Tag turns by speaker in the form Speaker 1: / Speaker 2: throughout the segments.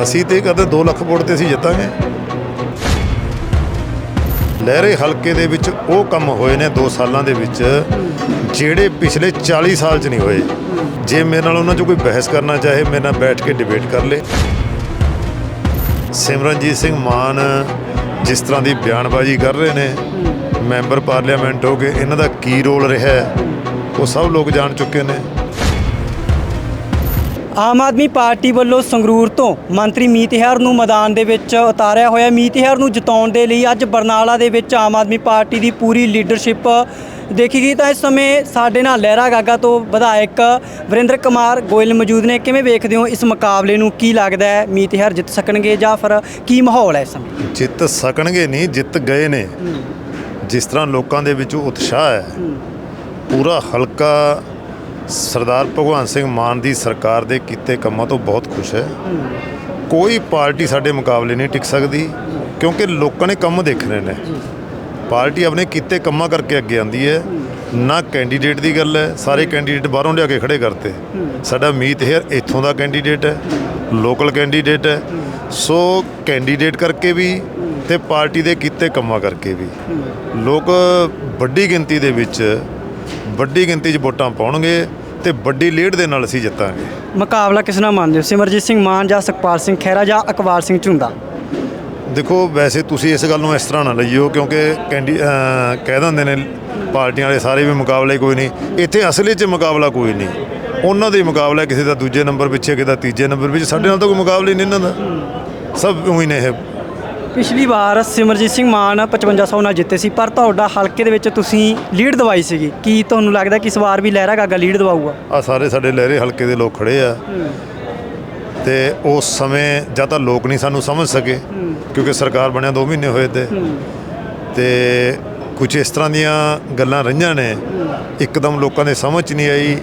Speaker 1: ਅਸੀਂ ਤੇ ਕਹਿੰਦੇ 2 ਲੱਖ ਵੋਟ ਤੇ ਅਸੀਂ ਜਿੱਤਾਂਗੇ। ਲਹਿਰੇ ਹਲਕੇ ਦੇ ਵਿੱਚ ਉਹ ਕੰਮ ਹੋਏ ਨੇ 2 ਸਾਲਾਂ ਦੇ ਵਿੱਚ ਜਿਹੜੇ ਪਿਛਲੇ 40 ਸਾਲ 'ਚ ਨਹੀਂ ਹੋਏ। ਜੇ ਮੇਰੇ ਨਾਲ ਉਹਨਾਂ 'ਚ ਕੋਈ ਬਹਿਸ ਕਰਨਾ ਚਾਹੇ ਮੇਰੇ ਨਾਲ ਬੈਠ ਕੇ ਡਿਬੇਟ ਕਰ ਲੇ। ਸਿਮਰਨਜੀਤ ਸਿੰਘ ਮਾਨ ਜਿਸ ਤਰ੍ਹਾਂ ਦੀ ਬਿਆਨਬਾਜ਼ੀ ਕਰ ਰਹੇ ਨੇ ਮੈਂਬਰ ਪਾਰਲੀਮੈਂਟ ਹੋ ਕੇ ਇਹਨਾਂ ਦਾ ਕੀ ਰੋਲ ਰਿਹਾ ਹੈ, ਉਹ ਸਭ ਲੋਕ ਜਾਣ ਚੁੱਕੇ ਨੇ।
Speaker 2: ਆਮ ਆਦਮੀ ਪਾਰਟੀ ਵੱਲੋਂ ਸੰਗਰੂਰ ਤੋਂ ਮੰਤਰੀ ਮੀਤ ਹੈਰ ਨੂੰ ਮੈਦਾਨ ਦੇ ਵਿੱਚ ਉਤਾਰਿਆ ਹੋਇਆ। ਮੀਤ ਹੈਰ ਨੂੰ ਜਿਤਾਉਣ ਦੇ ਲਈ ਅੱਜ ਬਰਨਾਲਾ ਦੇ ਵਿੱਚ ਆਮ ਆਦਮੀ ਪਾਰਟੀ ਦੀ ਪੂਰੀ ਲੀਡਰਸ਼ਿਪ ਦੇਖੀ ਗਈ। ਤਾਂ ਇਸ ਸਮੇਂ ਸਾਡੇ ਨਾਲ ਲਹਿਰਾ ਗਾਗਾ ਤੋਂ ਵਿਧਾਇਕ ਵਰਿੰਦਰ ਕੁਮਾਰ ਗੋਇਲ ਮੌਜੂਦ ਨੇ। ਕਿਵੇਂ ਵੇਖਦੇ ਹੋ ਇਸ ਮੁਕਾਬਲੇ ਨੂੰ? ਕੀ ਲੱਗਦਾ ਹੈ? ਮੀਤ ਹੈਰ ਜਿੱਤ ਸਕਣਗੇ ਜਾਂ ਫਿਰ ਕੀ ਮਾਹੌਲ ਹੈ ਇਸ ਸਮੇਂ?
Speaker 1: ਜਿੱਤ ਸਕਣਗੇ ਨਹੀਂ ਜਿੱਤ ਗਏ ਨੇ। ਜਿਸ ਤਰ੍ਹਾਂ ਲੋਕਾਂ ਦੇ ਵਿੱਚ ਉਤਸ਼ਾਹ ਹੈ। ਪੂਰਾ ਹਲਕਾ ਸਰਦਾਰ ਭਗਵੰਤ ਸਿੰਘ ਮਾਨ ਦੀ ਸਰਕਾਰ ਦੇ ਕੀਤੇ ਕੰਮਾਂ ਤੋਂ ਬਹੁਤ ਖੁਸ਼ ਹੈ। ਕੋਈ ਪਾਰਟੀ ਸਾਡੇ ਮੁਕਾਬਲੇ ਨਹੀਂ ਟਿਕ ਸਕਦੀ, ਕਿਉਂਕਿ ਲੋਕਾਂ ਨੇ ਕੰਮ ਦੇਖਣੇ ਨੇ। ਪਾਰਟੀ ਆਪਣੇ ਕੀਤੇ ਕੰਮਾਂ ਕਰਕੇ ਅੱਗੇ ਆਂਦੀ ਹੈ। ਨਾ ਕੈਂਡੀਡੇਟ ਦੀ ਗੱਲ ਹੈ, ਸਾਰੇ ਕੈਂਡੀਡੇਟ ਬਾਹਰੋਂ ਲਿਆ ਕੇ ਖੜੇ ਕਰਤੇ। ਸਾਡਾ ਮੀਤ ਹੇਅਰ ਇੱਥੋਂ ਦਾ ਕੈਂਡੀਡੇਟ ਹੈ, ਲੋਕਲ ਕੈਂਡੀਡੇਟ ਹੈ। ਸੋ ਕੈਂਡੀਡੇਟ ਕਰਕੇ ਵੀ ਤੇ ਪਾਰਟੀ ਦੇ ਕੀਤੇ ਕੰਮਾਂ ਕਰਕੇ ਵੀ। ਲੋਕ ਵੱਡੀ ਗਿਣਤੀ ਦੇ ਵਿੱਚ ਵੱਡੀ ਗਿਣਤੀ 'ਚ ਵੋਟਾਂ ਪਾਉਣਗੇ ਤੇ ਵੱਡੀ ਲੀਡ ਦੇ ਨਾਲ ਅਸੀਂ ਜਿੱਤਾਂਗੇ।
Speaker 2: ਮੁਕਾਬਲਾ ਕਿਸ ਨਾਲ ਮੰਨਦੇ ਹੋ? ਸਿਮਰਜੀਤ ਸਿੰਘ ਮਾਨ ਜਾਂ ਸੁਖਪਾਲ ਸਿੰਘ ਖਹਿਰਾ ਜਾਂ ਅਕਵਾਲ ਸਿੰਘ ਝੁੰਦਾ
Speaker 1: ਦੇਖੋ ਵੈਸੇ ਤੁਸੀਂ ਇਸ ਗੱਲ ਨੂੰ ਇਸ ਤਰ੍ਹਾਂ ਨਾ ਲਈਓ ਕਿਉਂਕਿ ਕੈਂਡੀ ਕਹਿ ਦਿੰਦੇ ਨੇ ਪਾਰਟੀਆਂ ਵਾਲੇ ਸਾਰੇ ਵੀ ਮੁਕਾਬਲੇ ਕੋਈ ਨਹੀਂ। ਇੱਥੇ ਅਸਲੀ 'ਚ ਮੁਕਾਬਲਾ ਕੋਈ ਨਹੀਂ। ਉਹਨਾਂ ਦੇ ਮੁਕਾਬਲਾ ਕਿਸੇ ਦਾ ਦੂਜੇ ਨੰਬਰ ਪਿੱਛੇ ਕਿਸੇ ਦਾ ਤੀਜੇ ਨੰਬਰ ਵਿੱਚ। ਸਾਡੇ ਨਾਲ ਤਾਂ ਕੋਈ ਮੁਕਾਬਲਾ ਹੀ ਨਹੀਂ ਇਹਨਾਂ ਦਾ। ਸਭ ਉਹੀ ਨੇ ਇਹ
Speaker 2: ਪਿਛਲੀ ਵਾਰ ਸਿਮਰਜੀਤ ਸਿੰਘ ਮਾਨ 5500 ਨਾਲ ਜਿੱਤੇ ਸੀ ਪਰ ਤੁਹਾਡਾ ਹਲਕੇ ਦੇ ਵਿੱਚ ਤੁਸੀਂ ਲੀਡ ਦਵਾਈ ਸੀਗੀ। ਕੀ ਤੁਹਾਨੂੰ ਲੱਗਦਾ ਕਿ ਇਸ ਵਾਰ ਵੀ ਲਹਿਰਾ ਗਾਗਾ ਲੀਡ ਦਵਾਊਗਾ?
Speaker 1: ਆ ਸਾਰੇ ਸਾਡੇ ਲਹਿਰੇ ਹਲਕੇ ਦੇ ਲੋਕ ਖੜੇ ਆ। ਤੇ ਉਸ ਸਮੇਂ ਜਾਂ ਤਾਂ ਲੋਕ ਨਹੀਂ ਸਾਨੂੰ ਸਮਝ ਸਕੇ ਕਿਉਂਕਿ ਸਰਕਾਰ ਬਣਿਆ 2 ਮਹੀਨੇ ਹੋਏ ਤੇ। ਤੇ ਕੁਝ ਇਸ ਤਰ੍ਹਾਂ ਦੀਆਂ ਗੱਲਾਂ ਰਹੀਆਂ ਨੇ ਇੱਕਦਮ ਲੋਕਾਂ ਦੇ ਸਮਝ ਨਹੀਂ ਆਈ।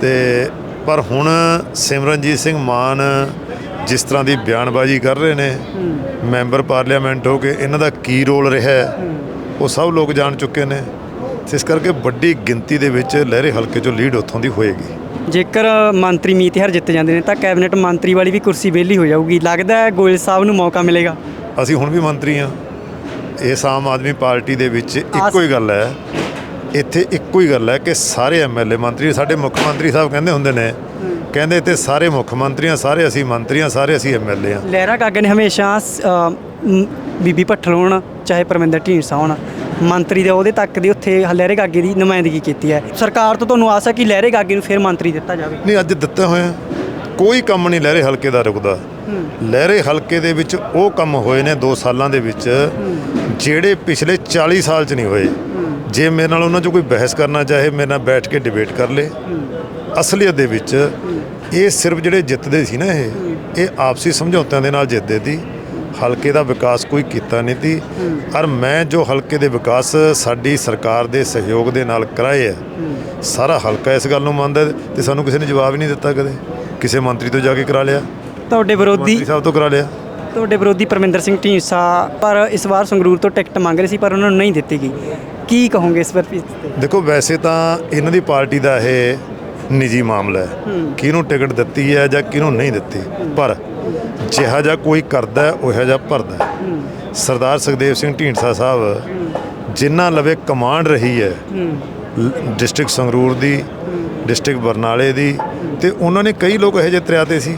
Speaker 1: ਤੇ ਪਰ ਹੁਣ ਸਿਮਰਨਜੀਤ ਸਿੰਘ ਮਾਨ ਜਿਸ ਤਰ੍ਹਾਂ ਦੀ ਬਿਆਨਬਾਜ਼ੀ ਕਰ ਰਹੇ ਨੇ ਮੈਂਬਰ ਪਾਰਲੀਮੈਂਟ ਹੋ ਕੇ ਇਹਨਾਂ ਦਾ ਕੀ ਰੋਲ ਰਿਹਾ ਹੈ, ਉਹ ਸਭ ਲੋਕ ਜਾਣ ਚੁੱਕੇ ਨੇ। ਇਸ ਕਰਕੇ ਵੱਡੀ ਗਿਣਤੀ ਦੇ ਵਿੱਚ ਲਹਿਰੇ ਹਲਕੇ 'ਚੋਂ ਲੀਡ ਉੱਥੋਂ ਦੀ ਹੋਏਗੀ।
Speaker 2: ਜੇਕਰ ਮੰਤਰੀ ਮੀਤ ਹਰ ਜਿੱਤ ਜਾਂਦੇ ਨੇ ਤਾਂ ਕੈਬਨਿਟ ਮੰਤਰੀ ਵਾਲੀ ਵੀ ਕੁਰਸੀ ਵਿਹਲੀ ਹੋ ਜਾਊਗੀ। ਲੱਗਦਾ ਹੈ ਗੋਇਲ ਸਾਹਿਬ ਨੂੰ ਮੌਕਾ ਮਿਲੇਗਾ।
Speaker 1: ਅਸੀਂ ਹੁਣ ਵੀ ਮੰਤਰੀ ਹਾਂ। ਇਸ ਆਮ ਆਦਮੀ ਪਾਰਟੀ ਦੇ ਵਿੱਚ ਇੱਕੋ ਹੀ ਗੱਲ ਹੈ ਇੱਥੇ ਇੱਕੋ ਹੀ ਗੱਲ ਹੈ ਕਿ ਸਾਰੇ ਐਮਐਲਏ ਮੰਤਰੀ ਸਾਡੇ ਮੁੱਖ ਮੰਤਰੀ ਸਾਹਿਬ ਕਹਿੰਦੇ ਹੁੰਦੇ ਨੇ ਕਹਿੰਦੇ ਇੱਥੇ ਸਾਰੇ ਮੁੱਖ ਮੰਤਰੀਆਂ ਸਾਰੇ ਅਸੀਂ ਮੰਤਰੀਆਂ ਸਾਰੇ ਅਸੀਂ ਐਮਐਲਏ ਹਾਂ
Speaker 2: ਲਹਿਰਾ ਗਾਗਾ ਨੇ ਹਮੇਸ਼ਾ ਬੀਬੀ ਭੱਠਲ ਹੋਣ ਚਾਹੇ ਪਰਮਿੰਦਰ ਢੀਂਡਸਾ ਹੋਣ ਮੰਤਰੀ ਦੇ ਉਹਦੇ ਤੱਕ ਦੀ ਉੱਥੇ ਲਹਿਰੇ ਗਾਗੇ ਦੀ ਨੁਮਾਇੰਦਗੀ ਕੀਤੀ ਹੈ। ਸਰਕਾਰ ਤੋਂ ਤੁਹਾਨੂੰ ਆਸ ਹੈ ਕਿ ਲਹਿਰੇ ਗਾਗੇ ਨੂੰ ਫਿਰ ਮੰਤਰੀ ਦਿੱਤਾ ਜਾਵੇ?
Speaker 1: ਨਹੀਂ ਅੱਜ ਦਿੱਤੇ ਹੋਏ ਆ ਕੋਈ ਕੰਮ ਨਹੀਂ ਲਹਿਰੇ ਹਲਕੇ ਦਾ ਰੁਕਦਾ। ਲਹਿਰੇ ਹਲਕੇ ਦੇ ਵਿੱਚ ਉਹ ਕੰਮ ਹੋਏ ਨੇ 2 ਸਾਲਾਂ ਦੇ ਵਿੱਚ ਜਿਹੜੇ ਪਿਛਲੇ 40 ਸਾਲ 'ਚ ਨਹੀਂ ਹੋਏ। ਜੇ ਮੇਰੇ ਨਾਲ ਉਹਨਾਂ 'ਚ ਕੋਈ ਬਹਿਸ ਕਰਨਾ ਚਾਹੇ ਮੇਰੇ ਨਾਲ ਬੈਠ ਕੇ ਡਿਬੇਟ ਕਰ ਲੇ। ਅਸਲੀਅਤ ਦੇ ਵਿੱਚ ਇਹ ਸਿਰਫ ਜਿਹੜੇ ਜਿੱਤਦੇ ਸੀ ਨਾ ਇਹ ਇਹ ਆਪਸੀ ਸਮਝੌਤਿਆਂ ਦੇ ਨਾਲ ਜਿੱਤਦੇ ਸੀ। ਹਲਕੇ ਦਾ ਵਿਕਾਸ ਕੋਈ ਕੀਤਾ ਨਹੀਂ ਸੀ। ਔਰ ਮੈਂ ਜੋ ਹਲਕੇ ਦੇ ਵਿਕਾਸ ਸਾਡੀ ਸਰਕਾਰ ਦੇ ਸਹਿਯੋਗ ਦੇ ਨਾਲ ਕਰਾਏ ਹੈ ਸਾਰਾ ਹਲਕਾ ਇਸ ਗੱਲ ਨੂੰ ਮੰਨਦਾ ਤੇ ਸਾਨੂੰ ਕਿਸੇ ਨੇ ਜਵਾਬ ਹੀ ਨਹੀਂ ਦਿੱਤਾ ਕਦੇ। ਕਿਸੇ ਮੰਤਰੀ ਤੋਂ ਜਾ ਕੇ ਕਰਾ ਲਿਆ।
Speaker 2: ਤੁਹਾਡੇ ਵਿਰੋਧੀ
Speaker 1: ਸਾਹਿਬ ਤੋਂ ਕਰਾ ਲਿਆ।
Speaker 2: ਤੁਹਾਡੇ ਵਿਰੋਧੀ ਪਰਮਿੰਦਰ ਸਿੰਘ ਢੀਂਡਸਾ ਪਰ ਇਸ ਵਾਰ ਸੰਗਰੂਰ ਤੋਂ ਟਿਕਟ ਮੰਗ ਰਹੇ ਸੀ ਪਰ ਉਹਨਾਂ ਨੂੰ ਨਹੀਂ ਦਿੱਤੀ ਗਈ। ਕੀ ਕਹੋਗੇ ਇਸ ਪਰ
Speaker 1: ਦੇਖੋ ਵੈਸੇ ਤਾਂ ਇਹਨਾਂ ਦੀ ਪਾਰਟੀ ਦਾ ਇਹ ਨਿੱਜੀ ਮਾਮਲਾ ਹੈ। ਕਿਹਨੂੰ ਟਿਕਟ ਦਿੱਤੀ ਹੈ ਜਾਂ ਕਿਹਨੂੰ ਨਹੀਂ ਦਿੱਤੀ। ਪਰ ਜਿਹਾ ਜਿਹਾ ਕੋਈ ਕਰਦਾ ਹੈ, ਉਹੋ ਜਿਹਾ ਭਰਦਾ। ਸਰਦਾਰ ਸੁਖਦੇਵ ਸਿੰਘ ਢੀਂਡਸਾ ਸਾਹਿਬ ਜਿਨ੍ਹਾਂ ਲਵੇ ਕਮਾਂਡ ਰਹੀ ਹੈ ਡਿਸਟ੍ਰਿਕਟ ਸੰਗਰੂਰ ਦੀ ਡਿਸਟ੍ਰਿਕਟ ਬਰਨਾਲੇ ਦੀ ਤੇ ਉਹਨਾਂ ਨੇ ਕਈ ਲੋਕ ਇਹੋ ਜਿਹੇ ਤਰਿਆ ਤੇ ਸੀ।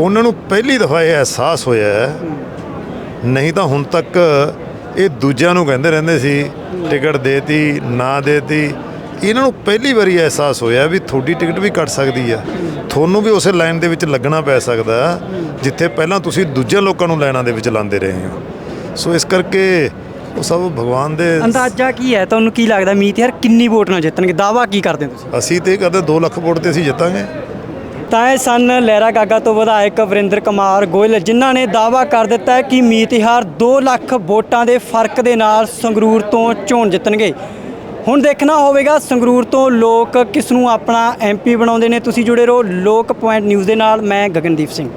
Speaker 1: ਉਹਨਾਂ ਨੂੰ ਪਹਿਲੀ ਦਫਾ ਇਹ ਅਹਿਸਾਸ ਹੋਇਆ ਨਹੀਂ ਤਾਂ ਹੁਣ ਤੱਕ ਇਹ ਦੂਜਿਆਂ ਨੂੰ ਕਹਿੰਦੇ ਰਹਿੰਦੇ ਸੀ ਟਿਕਟ ਦੇਤੀ ਨਾ ਦੇਤੀ। ਇਹਨਾਂ ਨੂੰ ਪਹਿਲੀ ਵਾਰੀ ਅਹਿਸਾਸ ਹੋਇਆ ਵੀ ਤੁਹਾਡੀ ਟਿਕਟ ਵੀ ਕੱਟ ਸਕਦੀ ਆ। ਤੁਹਾਨੂੰ ਵੀ ਉਸੇ ਲਾਈਨ ਦੇ ਵਿੱਚ ਲੱਗਣਾ ਪੈ ਸਕਦਾ ਜਿੱਥੇ ਪਹਿਲਾਂ ਤੁਸੀਂ ਦੂਜਿਆਂ ਲੋਕਾਂ ਨੂੰ ਲਾਈਨਾਂ ਦੇ ਵਿੱਚ ਲਾਉਂਦੇ ਰਹੇ ਹੋ। ਸੋ ਇਸ ਕਰਕੇ ਉਹ ਸਭ ਭਗਵਾਨ ਦੇ
Speaker 2: ਅੰਦਾਜ਼ਾ ਕੀ ਹੈ? ਤੁਹਾਨੂੰ ਕੀ ਲੱਗਦਾ ਮੀਤ ਯਾਰ ਕਿੰਨੀ ਵੋਟ ਨਾਲ ਜਿੱਤਣਗੇ? ਦਾਵਾ ਕੀ ਕਰਦੇ ਤੁਸੀਂ?
Speaker 1: ਅਸੀਂ ਤੇ ਕਰਦੇ 2 ਲੱਖ ਵੋਟ ਤੇ ਅਸੀਂ ਜਿੱਤਾਂਗੇ।
Speaker 2: ਤਾਂ ਇਹ ਸਨ ਲਹਿਰਾ ਗਾਗਾ ਤੋਂ ਵਿਧਾਇਕ ਵਰਿੰਦਰ ਕੁਮਾਰ ਗੋਇਲ, ਜਿਨ੍ਹਾਂ ਨੇ ਦਾਅਵਾ ਕਰ ਦਿੱਤਾ ਹੈ ਕਿ ਮੀਤਿਹਾਰ 2 ਲੱਖ ਵੋਟਾਂ ਦੇ ਫ਼ਰਕ ਦੇ ਨਾਲ ਸੰਗਰੂਰ ਤੋਂ ਚੋਣ ਜਿੱਤਣਗੇ। ਹੁਣ ਦੇਖਣਾ ਹੋਵੇਗਾ ਸੰਗਰੂਰ ਤੋਂ ਲੋਕ ਕਿਸ ਨੂੰ ਆਪਣਾ ਐਮਪੀ ਬਣਾਉਂਦੇ ਨੇ। ਤੁਸੀਂ ਜੁੜੇ ਰਹੋ ਲੋਕ ਪੁਆਇੰਟ ਨਿਊਜ਼ ਦੇ ਨਾਲ, ਮੈਂ ਗਗਨਦੀਪ ਸਿੰਘ।